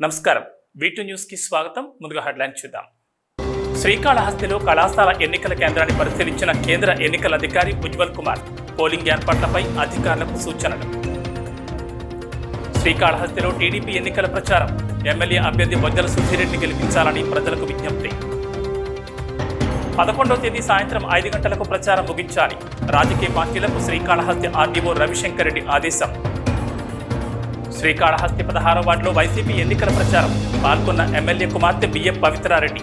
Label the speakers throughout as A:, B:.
A: నమస్కారం. వీటు న్యూస్కి స్వాగతం. ముందుగా హెడ్లైన్ చూద్దాం. శ్రీకాళహస్తిలో కళాశాల ఎన్నికల కేంద్రాన్ని పరిశీలించిన కేంద్ర ఎన్నికల అధికారి ఉజ్వల్ కుమార్ పోలింగ్ ఏర్పాట్లపై అధికారులకు సూచనలు. శ్రీకాళహస్తిలో టీడీపీ ఎన్నికల ప్రచారం. ఎమ్మెల్యే అభ్యర్థి బొజ్జల సుధీరెడ్డి గెలిపించాలని ప్రజలకు విజ్ఞప్తి. పదకొండవ తేదీ సాయంత్రం ఐదు గంటలకు ప్రచారం ముగించాలి. రాజకీయ పార్టీలకు శ్రీకాళహస్తి ఆర్డీఓ రవిశంకర్ రెడ్డి ఆదేశం. శ్రీకాళహస్తి పదహారో వార్డులో వైసీపీ ఎన్నికల ప్రచారం. పాల్గొన్న ఎమ్మెల్యే కుమార్తె బిఎం పవిత్రారెడ్డి.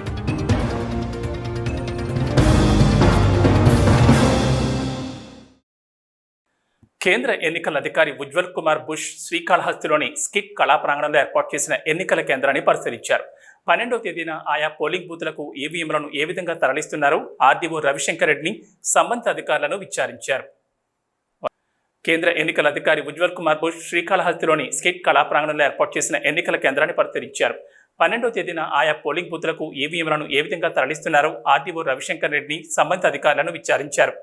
A: కేంద్ర ఎన్నికల అధికారి ఉజ్వల్ కుమార్ బుష్ శ్రీకాళహస్తిలోని స్కిట్ కళా ప్రాంగణంలో ఏర్పాటు చేసిన ఎన్నికల కేంద్రాన్ని పరిశీలించారు. పన్నెండవ తేదీన ఆయా పోలింగ్ బూత్లకు ఈవీఎంలను ఏ విధంగా తరలిస్తున్నారో? ఆర్డీఓ రవిశంకర్ రెడ్డిని సంబంధిత అధికారులను విచారించారు. కేంద్ర ఎన్నికల అధికారి ఉజ్వల్ కుమార్ బోస్ శ్రీకాళహస్తిలోని స్కిట్ కళా ప్రాంగణంలో ఏర్పాటు చేసిన ఎన్నికల కేంద్రాన్ని పరిశీలించారు. పన్నెండవ తేదీన ఆయా పోలింగ్ బూత్లకు ఈవీఎంలను ఏ విధంగా తరలిస్తున్నారో ఆర్డీఓ రవిశంకర్ రెడ్డిని సంబంధిత అధికారులను విచారించారు.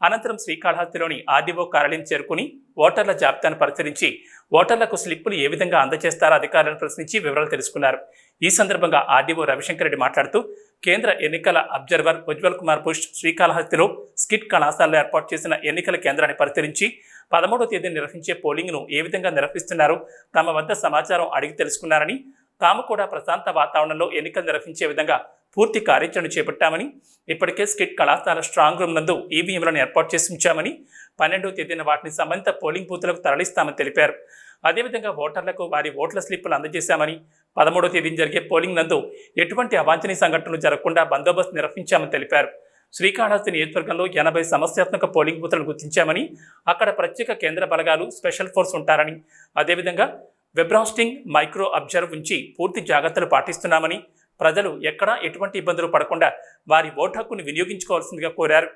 A: అనంతరం శ్రీకాళహస్తిలోని ఆర్డీఓ కార్యాలయం చేరుకుని ఓటర్ల జాబితాను పరిశీలించి ఓటర్లకు స్లిప్పులు ఏ విధంగా అందజేస్తారో అధికారులను ప్రశ్నించి వివరాలు తెలుసుకున్నారు. ఈ సందర్భంగా ఆర్డీఓ రవిశంకర్ రెడ్డి మాట్లాడుతూ కేంద్ర ఎన్నికల అబ్జర్వర్ ఉజ్వల్ కుమార్ బుష్ శ్రీకాళహస్తిలో స్కిట్ కళాశాలలో ఏర్పాటు చేసిన ఎన్నికల కేంద్రాన్ని పరిశీలించి పదమూడో తేదీ నిర్వహించే పోలింగ్ను ఏ విధంగా నిర్వహిస్తున్నారు? తమ వద్ద సమాచారం అడిగి తెలుసుకున్నారని తాము కూడా ప్రశాంత వాతావరణంలో ఎన్నికలు నిర్వహించే విధంగా పూర్తి కార్యాచరణ చేపట్టామని ఇప్పటికే స్కిట్ కళాశాల స్ట్రాంగ్ రూమ్ నందు ఈవీఎంలను ఏర్పాటు చేసి ఉంచామని పన్నెండవ తేదీన వాటిని సంబంధిత పోలింగ్ బూత్లకు తరలిస్తామని తెలిపారు. అదేవిధంగా ఓటర్లకు వారి ఓట్ల స్లిప్పులు అందజేశామని పదమూడవ తేదీన జరిగే పోలింగ్ నందు ఎటువంటి అవాంఛనీయ సంఘటనలు జరగకుండా బందోబస్తు నిర్వహించామని తెలిపారు. శ్రీకాళహస్తి నియోజకవర్గంలో ఎనభై సమస్యాత్మక పోలింగ్ బూత్లను గుర్తించామని అక్కడ ప్రత్యేక కేంద్ర బలగాలు స్పెషల్ ఫోర్స్ ఉంటారని అదేవిధంగా వెబ్రాస్టింగ్ మైక్రో అబ్జర్వ్ ఉంచి పూర్తి జాగ్రత్తలు పాటిస్తున్నామని ప్రజలు ఎక్కడా ఎటువంటి ఇబ్బందులు పడకుండా వారి ఓటు హక్కును వినియోగించుకోవాల్సిందిగా కోరారు.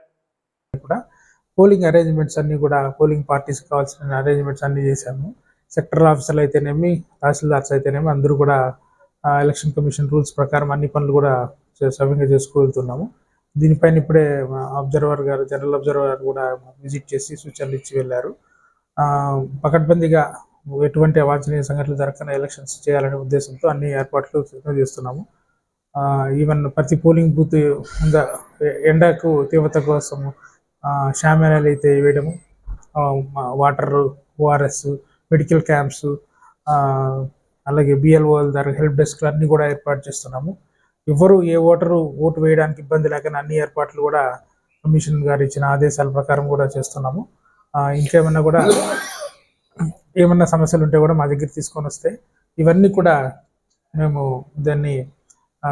B: కూడా పోలింగ్ అరేంజ్మెంట్స్ అన్ని కూడా పోలింగ్ పార్టీస్ కావాల్సిన అరేంజ్మెంట్స్ అన్ని చేశాము. సెక్టర్ ఆఫీసర్లు అయితేనేమి తహసీల్దార్స్ అయితేనేమి అందరూ కూడా ఎలక్షన్ కమిషన్ రూల్స్ ప్రకారం అన్ని పనులు కూడా చే- సవ్యంగా చేసుకువెళ్తున్నాము దీనిపైన ఇప్పుడే అబ్జర్వర్ గారు జనరల్ అబ్జర్వర్ గారు కూడా విజిట్ చేసి సూచనలు ఇచ్చి వెళ్ళారు. ఆ, పకడ్బందీగా ఎటువంటి అవాంఛనీయ సంఘటనలు జరగకుండా ఎలక్షన్స్ చేయాలనే ఉద్దేశంతో అన్ని ఏర్పాట్లు చేస్తున్నాము ఆ, ఈవెన్ ప్రతి పోలింగ్ బూత్ ముంద ఎండకు తీవ్రత కోసం షామెనాలు అయితే వేయడము వాటర్ ఓఆర్ఎస్ మెడికల్ క్యాంప్స్ ఆ, అలాగే బిఎల్ఓల దగ్గర హెల్ప్ డెస్క్ అన్నీ కూడా ఏర్పాటు చేస్తున్నాము. ఎవరు ఏ ఓటరు ఓటు వేయడానికి ఇబ్బంది లేకుండా అన్ని ఏర్పాట్లు కూడా కమిషన్ గారు ఇచ్చిన ఆదేశాల ప్రకారం కూడా చేస్తున్నాము. ఇంకేమన్నా కూడా ఏమన్నా సమస్యలు ఉంటే కూడా మా దగ్గర తీసుకొని వస్తే ఇవన్నీ కూడా మేము దాన్ని ఆ,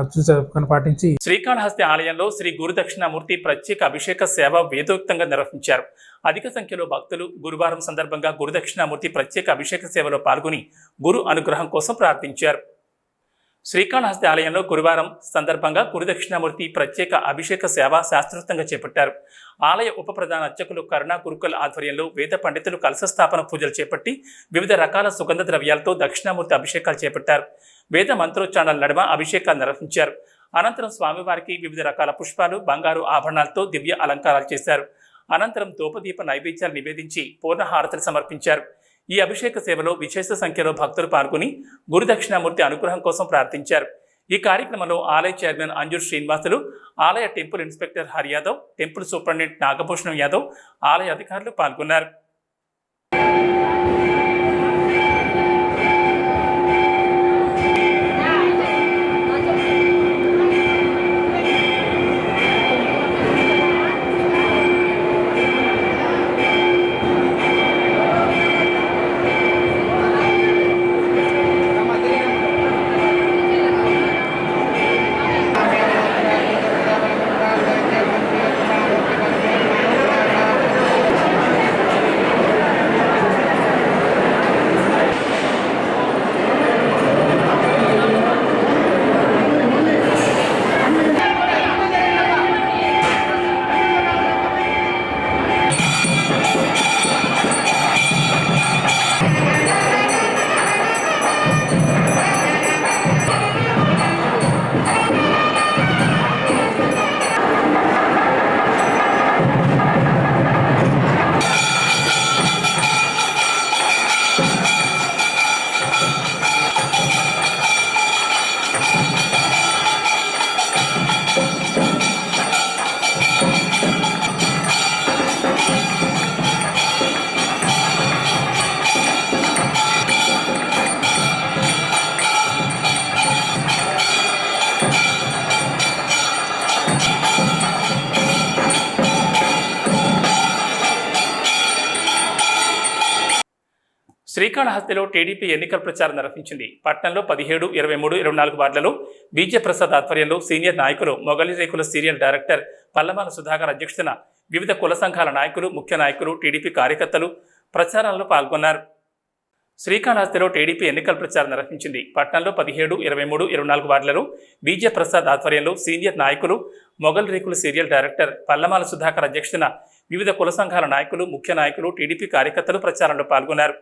B: పాటించి
A: శ్రీకాళహస్తి ఆలయంలో శ్రీ గురుదక్షిణామూర్తి ప్రత్యేక అభిషేక సేవ వేదోక్తంగా నిర్వహించారు. అధిక సంఖ్యలో భక్తులు గురువారం సందర్భంగా గురుదక్షిణామూర్తి ప్రత్యేక అభిషేక సేవలో పాల్గొని గురు అనుగ్రహం కోసం ప్రార్థించారు. శ్రీకాళహస్తి ఆలయంలో గురువారం సందర్భంగా గురుదక్షిణామూర్తి ప్రత్యేక అభిషేక సేవ శాస్త్రోక్తంగా చేపట్టారు. ఆలయ ఉప ప్రధాన అర్చకులు కరుణా గురుకుల ఆధ్వర్యంలో వేద పండితులు కలశ స్థాపన పూజలు చేపట్టి వివిధ రకాల సుగంధ ద్రవ్యాలతో దక్షిణామూర్తి అభిషేకాలు చేపట్టారు. వేద మంత్రోచ్చారణల నడుమ అభిషేకాలు నిర్వహించారు. అనంతరం స్వామివారికి వివిధ రకాల పుష్పాలు బంగారు ఆభరణాలతో దివ్య అలంకారాలు చేశారు. అనంతరం ధూపదీప నైవేద్యాలు నివేదించి పూర్ణహారతలు సమర్పించారు. ఈ అభిషేక సేవలో విశేష సంఖ్యలో భక్తులు పాల్గొని గురుదక్షిణామూర్తి అనుగ్రహం కోసం ప్రార్థించారు. ఈ కార్యక్రమంలో ఆలయ చైర్మన్ అంజుర్ శ్రీనివాసులు ఆలయ temple inspector Hari Yadav temple superintendent Nagabhushanam Yadav ఆలయ అధికారులు పాల్గొన్నారు. శ్రీకాళహస్తిలో టీడీపీ ఎన్నికల ప్రచారం నిర్వహించింది. పట్టణంలో పదిహేడు ఇరవై మూడు ఇరవై నాలుగు వార్డులలో బీజే ప్రసాద్ ఆధ్వర్యంలో సీనియర్ నాయకులు మొగలి రేకుల సీరియల్ డైరెక్టర్ పల్లమాల సుధాకర్ అధ్యక్షతన వివిధ కుల సంఘాల నాయకులు ముఖ్య నాయకులు టీడీపీ కార్యకర్తలు ప్రచారంలో పాల్గొన్నారు. శ్రీకాళహస్తిలో టీడీపీ ఎన్నికల ప్రచారం నిర్వహించింది. పట్టణంలో పదిహేడు ఇరవై మూడు ఇరవై నాలుగు వార్డులలో బీజే ప్రసాద్ ఆధ్వర్యంలో సీనియర్ నాయకులు మొగల్ రేకుల సీరియల్ డైరెక్టర్ పల్లమాల సుధాకర్ అధ్యక్షతన వివిధ కుల సంఘాల నాయకులు ముఖ్య నాయకులు టీడీపీ కార్యకర్తలు ప్రచారంలో పాల్గొన్నారు.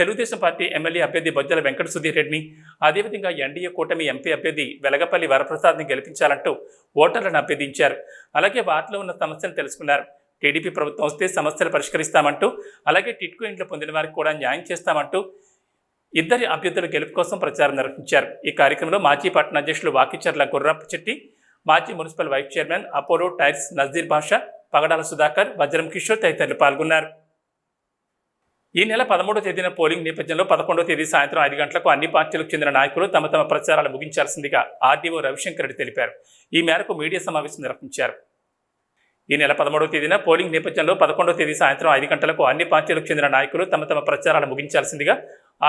A: తెలుగుదేశం పార్టీ ఎమ్మెల్యే అభ్యర్థి బొజ్జల వెంకట సుధీర్ రెడ్డిని అదేవిధంగా ఎన్డీఏ కూటమి ఎంపీ అభ్యర్థి వెలగపల్లి వరప్రసాద్ని గెలిపించాలంటూ ఓటర్లను అభ్యర్థించారు. అలాగే వార్డులో ఉన్న సమస్యలు తెలుసుకున్నారు. టీడీపీ ప్రభుత్వం వస్తే సమస్యలు పరిష్కరిస్తామంటూ అలాగే టిట్కో ఇంట్లో పొందిన వారికి కూడా న్యాయం చేస్తామంటూ ఇద్దరి అభ్యర్థుల గెలుపు కోసం ప్రచారం నిర్వహించారు. ఈ కార్యక్రమంలో మాజీ పట్టణ అధ్యక్షులు వాకిచర్ల గుర్రప్ప చెట్టి మాజీ municipal vice chairman Apollo tyres Nazeer Basha Pagadala Sudhakar Vajram Kishore తదితరులు పాల్గొన్నారు. ఈ నెల పదమూడో తేదీన పోలింగ్ నేపథ్యంలో పదకొండో తేదీ సాయంత్రం ఐదు గంటలకు అన్ని పార్టీలకు చెందిన నాయకులు తమ తమ ప్రచారాలు ముగించాల్సిందిగా ఆర్డీఓ రవిశంకర్ రెడ్డి తెలిపారు. ఈ మేరకు మీడియా సమావేశం నిర్వహించారు. ఈ నెల పదమూడవ తేదీన పోలింగ్ నేపథ్యంలో పదకొండవ తేదీ సాయంత్రం ఐదు గంటలకు అన్ని పార్టీలకు చెందిన నాయకులు తమ తమ ప్రచారాలు ముగించాల్సిందిగా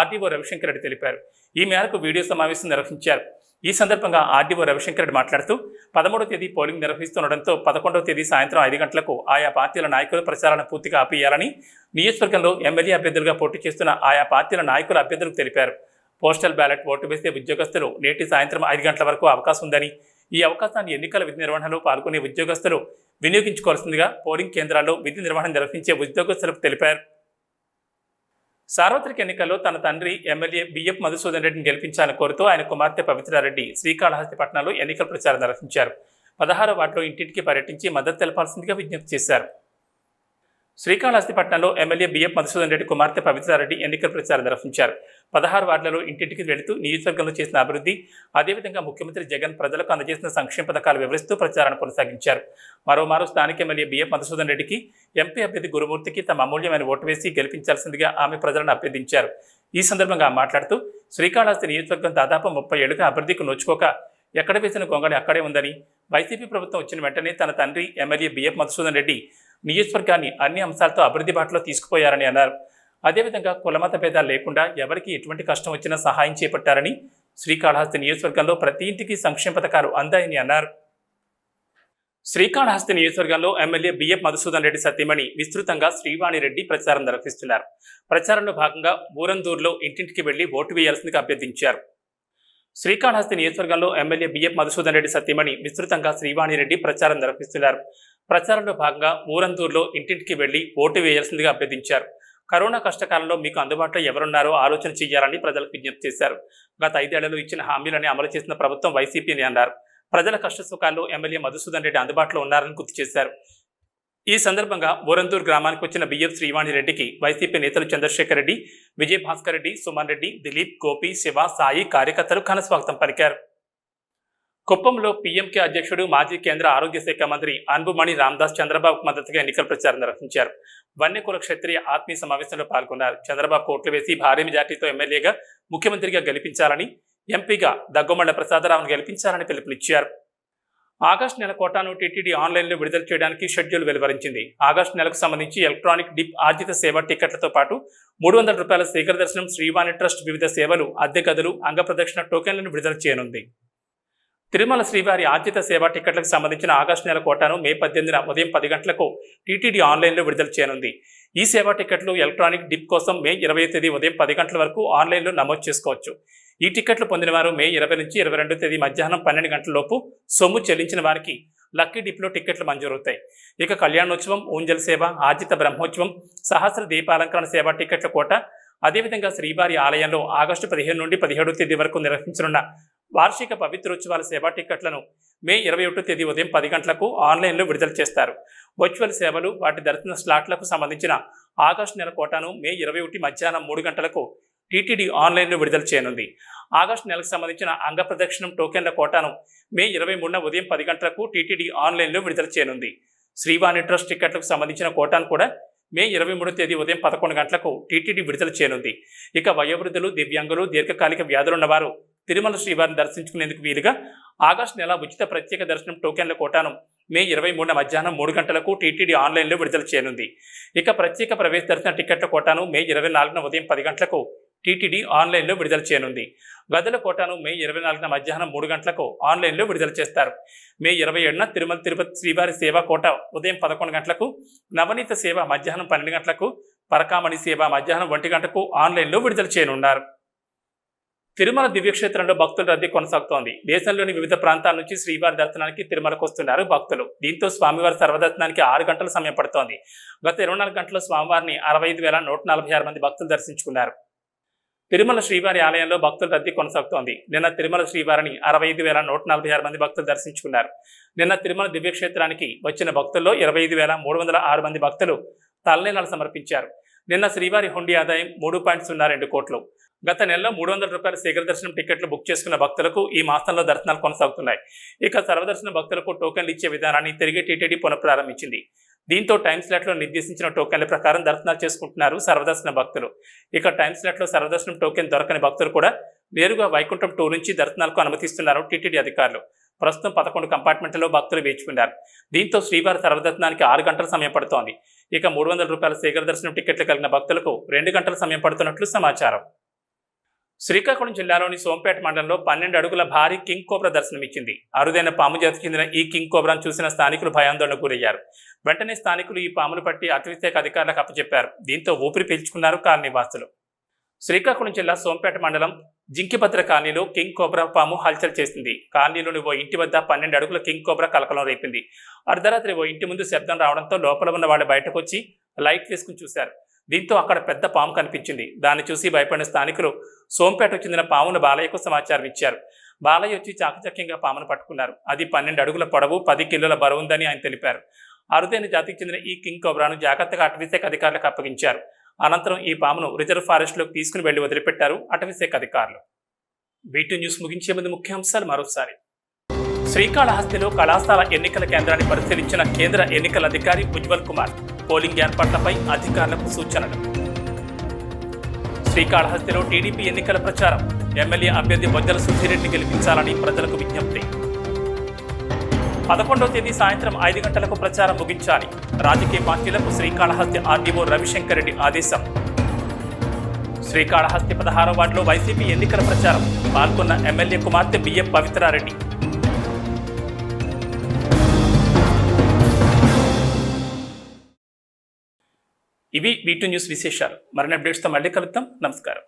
A: ఆర్డీఓ రవిశంకర్ రెడ్డి తెలిపారు. ఈ మేరకు వీడియో సమావేశం నిర్వహించారు. ఈ సందర్భంగా ఆర్డీఓ రవిశంకర్ రెడ్డి మాట్లాడుతూ పదమూడవ తేదీ పోలింగ్ నిర్వహిస్తుండటంతో పదకొండవ తేదీ సాయంత్రం ఐదు గంటలకు ఆయా పార్టీల నాయకులు ప్రచారాన్ని పూర్తిగా ఆపేయాలని నియోజకవర్గంలో ఎమ్మెల్యే అభ్యర్థులుగా పోటీ చేస్తున్న ఆయా పార్టీల నాయకుల అభ్యర్థులకు తెలిపారు. పోస్టల్ బ్యాలెట్ ఓటు వేసే ఉద్యోగస్తులు నేటి సాయంత్రం ఐదు గంటల వరకు అవకాశం ఉందని ఈ అవకాశాన్ని ఎన్నికల విధి నిర్వహణలో పాల్గొనే ఉద్యోగస్తులు వినియోగించుకోవాల్సిందిగా పోలింగ్ కేంద్రాల్లో విధి నిర్వహణ నిర్వహించే ఉద్యోగస్తులకు తెలిపారు. సార్వత్రిక ఎన్నికల్లో తన తండ్రి ఎమ్మెల్యే బిఎఫ్ మధుసూదన్ రెడ్డిని గెలిపించాలని కోరుతూ ఆయన కుమార్తె పవిత్రారెడ్డి శ్రీకాళహస్తి పట్టణంలో ఎన్నికల ప్రచారం నిర్వహించారు. పదహారు వార్డులో ఇంటింటికి పర్యటించి మద్దతు తెలపాల్సిందిగా విజ్ఞప్తి చేశారు. శ్రీకాళహస్తి పట్టణంలో ఎమ్మెల్యే బిఎఫ్ మధుసూదన్ రెడ్డి కుమార్తె పవిత్రారెడ్డి ఎన్నికల ప్రచారం నిర్వహించారు. పదహారు వార్డులలో ఇంటింటికి వెళుతూ నియోజకవర్గంలో చేసిన అభివృద్ధి అదేవిధంగా ముఖ్యమంత్రి జగన్ ప్రజలకు అందజేసిన సంక్షేమ పథకాలు వివరిస్తూ ప్రచారాన్ని కొనసాగించారు. మరోమారు స్థానిక ఎమ్మెల్యే బిఎఫ్ మధుసూదన్ రెడ్డికి ఎంపీ అభ్యర్థి గురుమూర్తికి తమ అమూల్యమైన ఓటు వేసి గెలిపించాల్సిందిగా ఆమె ప్రజలను అభ్యర్థించారు. ఈ సందర్భంగా మాట్లాడుతూ శ్రీకాళహస్తి నియోజకవర్గం దాదాపు ముప్పై ఏళ్ళుగా అభివృద్ధికి నోచుకోక ఎక్కడ వేసిన గొంగళి అక్కడే ఉందని వైసీపీ ప్రభుత్వం వచ్చిన వెంటనే తన తండ్రి ఎమ్మెల్యే బిఎఫ్ మధుసూదన్ రెడ్డి నియోజకవర్గాన్ని అన్ని అంశాలతో అభివృద్ధి బాటలో తీసుకుపోయారని అన్నారు. అదేవిధంగా కులమత భేదాలు లేకుండా ఎవరికి ఎటువంటి కష్టం వచ్చినా సహాయం చేపట్టారని శ్రీకాళహస్తి నియోజకవర్గంలో ప్రతి ఇంటికి సంక్షేమ పథకాలు అందాయని అన్నారు. శ్రీకాళహస్తి నియోజకవర్గంలో MLA B F Madhusudan Reddy Satyamani విస్తృతంగా శ్రీవాణి రెడ్డి ప్రచారం నిర్వహిస్తున్నారు. ప్రచారంలో భాగంగా ఊరందూరులో ఇంటింటికి వెళ్ళి ఓటు వేయాల్సిందిగా అభ్యర్థించారు. శ్రీకాళహస్తి నియోజకవర్గంలో MLA B F Madhusudan Reddy Satyamani విస్తృతంగా శ్రీవాణి రెడ్డి ప్రచారం నిర్వహిస్తున్నారు. ప్రచారంలో భాగంగా ఊరందూరులో ఇంటింటికి వెళ్ళి ఓటు వేయాల్సిందిగా అభ్యర్థించారు. కరోనా కష్టకాలంలో మీకు అందుబాటులో ఎవరున్నారో ఆలోచన చేయాలని ప్రజలకు విజ్ఞప్తి చేశారు. గత ఐదేళ్ళలో ఇచ్చిన హామీలని అమలు చేసిన ప్రభుత్వం వైసీపీని అన్నారు. ప్రజల కష్ట సుఖాల్లో ఎమ్మెల్యే మధుసూదన్ రెడ్డి అందుబాటులో ఉన్నారని గుర్తు చేశారు. ఈ సందర్భంగా ఊరందూరు గ్రామానికి వచ్చిన బిఎఫ్ శ్రీవాణి రెడ్డికి వైసీపీ నేతలు చంద్రశేఖర్ రెడ్డి విజయ్ భాస్కర్ రెడ్డి సుమన్ రెడ్డి దిలీప్ గోపి శివ సాయి కార్యకర్తలు ఘనస్వాగతం పలికారు. కుప్పంలో పీఎంకే అధ్యక్షుడు మాజీ కేంద్ర ఆరోగ్య శాఖ మంత్రి అన్బుమణి రామ్దాస్ చంద్రబాబుకు మద్దతుగా ఎన్నికల ప్రచారం నిర్వహించారు. వన్యకుల క్షత్రియ ఆత్మీయ సమావేశంలో పాల్గొన్నారు. చంద్రబాబు ఓట్లు వేసి భారీ మెజార్టీతో ఎమ్మెల్యేగా ముఖ్యమంత్రిగా గెలిపించాలని ఎంపీగా దగ్గుమండ ప్రసాదరావును గెలిపించాలని పిలుపునిచ్చారు. ఆగస్టు నెల కోటాను టీటీడీ ఆన్లైన్లో విడుదల చేయడానికి షెడ్యూల్ వెలువరించింది. ఆగస్టు నెలకు సంబంధించి ఎలక్ట్రానిక్ డిప్ ఆర్జిత సేవ టికెట్లతో పాటు మూడు వందల రూపాయల శ్రీకర దర్శనం శ్రీవాణి ట్రస్ట్ వివిధ సేవలు అద్దె గదులు అంగప్రదక్షిణ టోకెన్లను విడుదల చేయనుంది. తిరుమల శ్రీవారి ఆర్జిత సేవా టికెట్లకు సంబంధించిన ఆగస్టు నెల కోటాను మే పద్దెనిమిదిన ఉదయం పది గంటలకు టీటీడీ ఆన్లైన్లో విడుదల చేయనుంది. ఈ సేవా టికెట్లు ఎలక్ట్రానిక్ డిప్ కోసం మే ఇరవై తేదీ ఉదయం పది గంటల వరకు ఆన్లైన్లో నమోదు చేసుకోవచ్చు. ఈ టికెట్లు పొందిన వారు మే ఇరవై నుంచి ఇరవై రెండు తేదీ మధ్యాహ్నం పన్నెండు గంటల లోపు సొమ్ము చెల్లించిన వారికి లక్కీ డిప్లో టికెట్లు మంజూరవుతాయి. ఇక కళ్యాణోత్సవం ఊంజల్ సేవ ఆర్జిత బ్రహ్మోత్సవం సహస్ర దీపాలంకరణ సేవ టికెట్ల కోట అదేవిధంగా శ్రీవారి ఆలయంలో ఆగస్టు పదిహేను నుండి పదిహేడు తేదీ వరకు నిర్వహించనున్న వార్షిక పవిత్రోత్సవాల సేవా టికెట్లను మే ఇరవై ఒకటో తేదీ ఉదయం పది గంటలకు ఆన్లైన్లో విడుదల చేస్తారు. వర్చువల్ సేవలు వాటి దర్శన స్లాట్లకు సంబంధించిన ఆగస్టు నెల కోటాను మే ఇరవై ఒకటి మధ్యాహ్నం మూడు గంటలకు టీటీడీ ఆన్లైన్లో విడుదల చేయనుంది. ఆగస్టు నెలకు సంబంధించిన అంగ ప్రదక్షిణం టోకెన్ల కోటాను మే ఇరవై మూడున ఉదయం పది గంటలకు టీటీడీ ఆన్లైన్లో విడుదల చేయనుంది. శ్రీవాణి ట్రస్ట్ టికెట్లకు సంబంధించిన కోటాను కూడా మే ఇరవై మూడో తేదీ ఉదయం పదకొండు గంటలకు టీటీడీ విడుదల చేయనుంది. ఇక వయోవృద్ధులు దివ్యాంగులు దీర్ఘకాలిక వ్యాధులున్నవారు తిరుమల శ్రీవారిని దర్శించుకునేందుకు వీలుగా ఆగస్టు నెల ఉచిత ప్రత్యేక దర్శనం టోకెన్ల కోటాను మే ఇరవై మూడున మధ్యాహ్నం మూడు గంటలకు టీటీడీ ఆన్లైన్లో విడుదల చేయనుంది. ఇక ప్రత్యేక ప్రవేశ దర్శన టికెట్ల కోటాను మే ఇరవై నాలుగున ఉదయం పది గంటలకు టీటీడీ ఆన్లైన్లో విడుదల చేయనుంది. గదుల కోటాను మే ఇరవై నాలుగున మధ్యాహ్నం మూడు గంటలకు ఆన్లైన్లో విడుదల చేస్తారు. మే ఇరవై ఏడున తిరుమల తిరుపతి శ్రీవారి సేవా కోట ఉదయం పదకొండు గంటలకు నవనీత సేవ మధ్యాహ్నం పన్నెండు గంటలకు పరకామణి సేవ మధ్యాహ్నం ఒంటి గంటకు ఆన్లైన్లో విడుదల చేయనున్నారు. తిరుమల దివ్యక్షేత్రంలో భక్తుల రద్దీ కొనసాగుతోంది. దేశంలోని వివిధ ప్రాంతాల నుంచి శ్రీవారి దర్శనానికి తిరుమలకు వస్తున్నారు భక్తులు. దీంతో స్వామివారి సర్వదర్శనానికి ఆరు గంటల సమయం పడుతోంది. గత ఇరవై నాలుగు గంటల్లో స్వామివారిని అరవై ఐదు వేల నూట నలభై ఆరు మంది భక్తులు దర్శించుకున్నారు. తిరుమల శ్రీవారి ఆలయంలో భక్తుల రద్దీ కొనసాగుతోంది. నిన్న తిరుమల శ్రీవారిని అరవై ఐదు వేల నూట నలభై ఆరు మంది భక్తులు దర్శించుకున్నారు. నిన్న తిరుమల దివ్యక్షేత్రానికి వచ్చిన భక్తుల్లో ఇరవై ఐదు వేల మూడు వందల ఆరు మంది భక్తులు తలనీలాలు సమర్పించారు. నిన్న శ్రీవారి హుండీ ఆదాయం మూడు పాయింట్ సున్నా రెండు కోట్లు. గత నెలలో మూడు వందల రూపాయల శీఘ్ర దర్శనం టికెట్లు బుక్ చేసుకున్న భక్తులకు ఈ మాసంలో దర్శనాలు కొనసాగుతున్నాయి. ఇక సర్వదర్శన భక్తులకు టోకెన్లు ఇచ్చే విధానాన్ని తిరిగి టీటీడీ పునఃప్రారంభించింది. దీంతో టైం స్లాట్లో నిర్దేశించిన టోకెన్ల ప్రకారం దర్శనాలు చేసుకుంటున్నారు సర్వదర్శన భక్తులు. ఇక టైం స్లాట్లో సర్వదర్శనం టోకెన్ దొరకని భక్తులు కూడా నేరుగా వైకుంఠం టూ నుంచి దర్శనాలకు అనుమతిస్తున్నారు టీటీడీ అధికారులు. ప్రస్తుతం పదకొండు కంపార్ట్మెంట్లలో భక్తులు వేచుకున్నారు దీంతో శ్రీవారి సర్వదర్శనానికి ఆరు గంటల సమయం పడుతోంది. ఇక మూడు వందల రూపాయల శీఘ్ర దర్శనం టికెట్లు కలిగిన భక్తులకు రెండు గంటల సమయం పడుతున్నట్లు సమాచారం. శ్రీకాకుళం జిల్లాలోని సోంపేట మండలంలో పన్నెండు అడుగుల భారీ కింగ్ కోబ్రా దర్శనమిచ్చింది. అరుదైన పాము జాతికి చెందిన ఈ కింగ్ కోబ్రాను చూసిన స్థానికులు భయాందోళనకు గురయ్యారు. వెంటనే స్థానికులు ఈ పామును పట్టి అటవీశాఖ అధికారులకు అప్పచెప్పారు. దీంతో ఊపిరి పీల్చుకున్నారు కాలనీవాసులు శ్రీకాకుళం జిల్లా సోంపేట మండలం జింకిభద్ర కాలనీలో కింగ్ కోబ్రా పాము హల్చల్ చేసింది. కాలనీలోని ఓ ఇంటి వద్ద పన్నెండు అడుగుల కింగ్ కోబ్రా కలకలం రేపింది. అర్ధరాత్రి ఓ ఇంటి ముందు శబ్దం రావడంతో లోపల ఉన్న వాళ్ళు బయటకు వచ్చి లైట్ వేసుకుని చూశారు. దీంతో అక్కడ పెద్ద పాము కనిపించింది. దాన్ని చూసి భయపడిన స్థానికులు సోంపేటకు చెందిన పామును బాలయ్యకు సమాచారం ఇచ్చారు. బాలయ్య వచ్చి చాకచక్యంగా పామును పట్టుకున్నారు. అది పన్నెండు అడుగుల పొడవు పది కిలోల బరువుందని ఆయన తెలిపారు. అరుదైన జాతికి చెందిన ఈ కింగ్ కోబ్రాను జాగ్రత్తగా అటవీశాఖ అధికారులకు అప్పగించారు. అనంతరం ఈ పామును రిజర్వ్ ఫారెస్ట్లోకి తీసుకుని వెళ్ళి వదిలిపెట్టారు అటవీశాఖ అధికారులు. బీటీ న్యూస్ ముగించే ముందు ముఖ్యాంశాలు మరోసారి. శ్రీకాళహస్తిలో కళాశాల ఎన్నికల కేంద్రాన్ని పరిశీలించిన కేంద్ర ఎన్నికల అధికారి ఉజ్వల్ కుమార్ పోలింగ్ ఏర్పాట్లపై అధికారులకు సూచనలు. శ్రీకాళహస్తిలో టీడీపీ ఎన్నికల ప్రచారం. ఎమ్మెల్యే అభ్యర్థి బొజ్జల సుధీరెడ్డి గెలిపించాలని ప్రజలకు విజ్ఞప్తి. పదకొండవ తేదీ సాయంత్రం ఐదు గంటలకు ప్రచారం ముగించాలి. రాజకీయ పార్టీలకు శ్రీకాళహస్తి ఆర్డీఓ రవిశంకర్ రెడ్డి ఆదేశం. శ్రీకాళహస్తి పదహారో వార్డులో వైసీపీ ఎన్నికల ప్రచారం. పాల్గొన్న ఎమ్మెల్యే కుమార్తె బియ్యం పవిత్రారెడ్డి. ఇవి వీటి న్యూస్ విశేషాలు. మరిన్ని అప్డేట్స్తో మళ్ళీ కలుద్దాం. నమస్కారం.